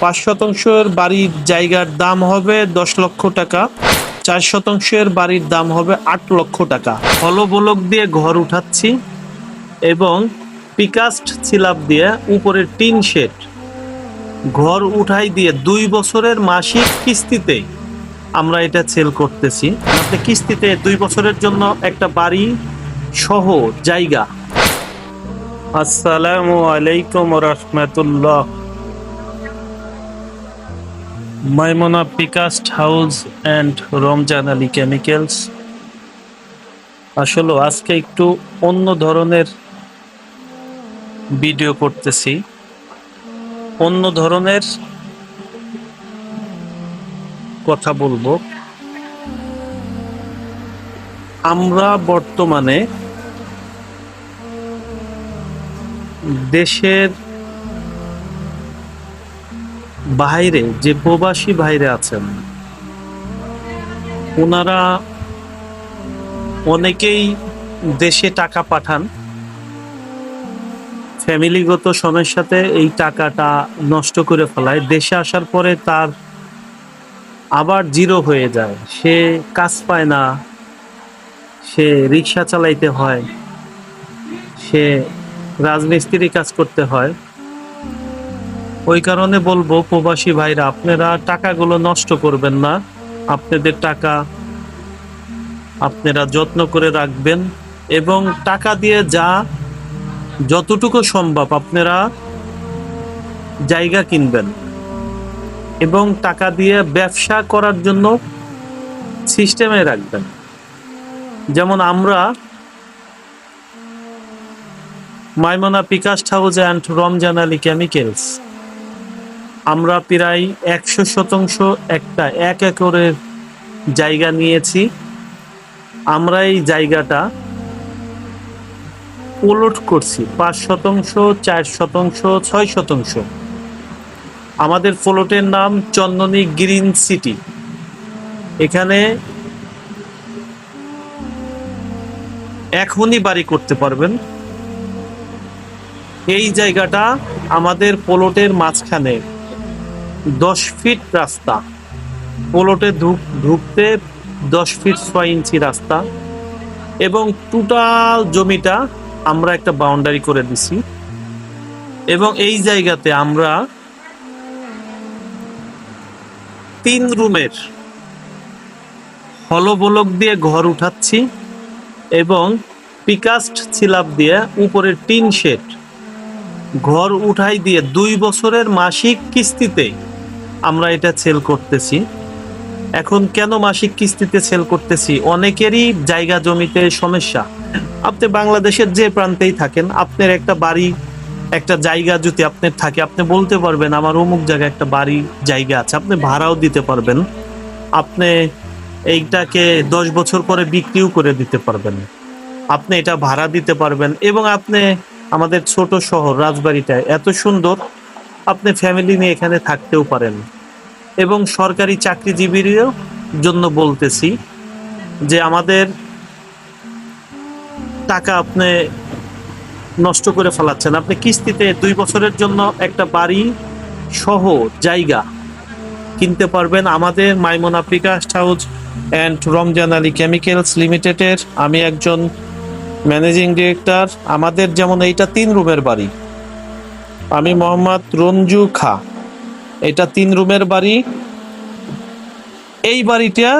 পাঁচ শতাংশের বাড়ির জায়গার দাম হবে দশ লক্ষ টাকা, চার শতাংশের বাড়ির দাম হবে আট লক্ষ টাকা। হলবলক দিয়ে ঘর উঠাচ্ছি এবং পিকাস্ট সিলাপ দিয়ে উপরের টিন শেড। ঘর উঠাই দিয়ে দুই বছরের মাসিক কিস্তিতে আমরা এটা সেল করতেছি। আপনি কিস্তিতে দুই বছরের জন্য একটা বাড়ি সহ জায়গা। আসসালামু আলাইকুম রহমতুল্লাহ। Maimona পিকাস্ট house and Ramzan Ali chemicals আসলে আজকে একটু অন্য ধরনের ভিডিও করতেছি। অন্য ধরনের কথা বলব। আমরা বর্তমানে দেশের বাইরে, যে প্রবাসী বাইরে আছেন ওনারা অনেকেই দেশে টাকা পাঠান। ফ্যামিলিগত সমস্যাতে এই টাকাটা নষ্ট করে ফেলায়। দেশে আসার পরে তার আবার জিরো হয়ে যায়। সে কাজ পায় না, সে রিক্সা চালাইতে হয়, সে রাজমিস্ত্রি কাজ করতে হয়। ওই কারণে বলব, প্রবাসী ভাইরা, আপনারা টাকাগুলো নষ্ট করবেন না। আপনাদের টাকা আপনারা যত্ন করে রাখবেন এবং টাকা দিয়ে যা, যতটুকু সম্ভব আপনারা জায়গা কিনবেন এবং টাকা দিয়ে ব্যবসা করার জন্য সিস্টেমে রাখবেন। যেমন আমরা Maimona পিকাস্ট house and Ramzan Ali chemicals আমরা প্রায় একশো শতাংশ একটা এক একরের জায়গা নিয়েছি। আমরা এই জায়গাটা উলট করছি, পাঁচ শতাংশ, চার শতাংশ, ছয় শতাংশ। আমাদের প্লটের নাম চন্দনী গ্রিন সিটি। এখানে এখনই বাড়ি করতে পারবেন। এই জায়গাটা আমাদের পোলটের মাঝখানে। দশ ফিট রাস্তা। পোলটে ঢুক ঢুকতে দশ ফিট ছয় ইঞ্চি রাস্তা। এবং টোটাল জমিটা আমরা একটা বাউন্ডারি করে দিছি। এবং এই জায়গাতে আমরা তিন রুমের হলবলক দিয়ে ঘর উঠাচ্ছি এবং পিকাস্ট সিলাপ দিয়ে উপরের টিন শেড ঘর উঠাই দিয়ে দুই বছরের মাসিক কিস্তিতে আমরা এটা সেল করতেছি। এখন কেন মাসিক কিস্তিতে সেল করতেছি? অনেকেরই জায়গা জমিতে সমস্যা। আপনি বাংলাদেশের যে প্রান্তেই থাকেন, আপনার একটা বাড়ি, একটা জায়গা যদি আপনার থাকে, আপনি বলতে পারবেন, আমার অমুক জায়গায় একটা বাড়ি, জায়গা আছে, আপনি ভাড়াও দিতে পারবেন। আপনি এইটাকে দশ বছর পরে বিক্রিও করে দিতে পারবেন। আপনি এটা ভাড়া দিতে পারবেন এবং আপনি আমাদের ছোট শহর রাজবাড়িটায় এত সুন্দর। আপনি ফ্যামিলি নিয়ে এখানে থাকতেও পারেন। এবং সরকারি চাকরিজীবীরও জন্য বলতেছি যে আমাদের টাকা আপনি নষ্ট করে ফেলাচ্ছেন। আপনি কিস্তিতে দুই বছরের জন্য একটা বাড়ি সহ জায়গা কিনতে পারবেন। আমাদের Maimon পিকাস্ট house and Ramzan Ali chemicals লিমিটেডের আমি একজন ম্যানেজিং ডিরেক্টর। আমাদের যেমন এইটা তিন রুমের বাড়ি। আমি মোহাম্মদ রঞ্জু খা। এটা তিন রুমের বাড়ি। এই বাড়িটা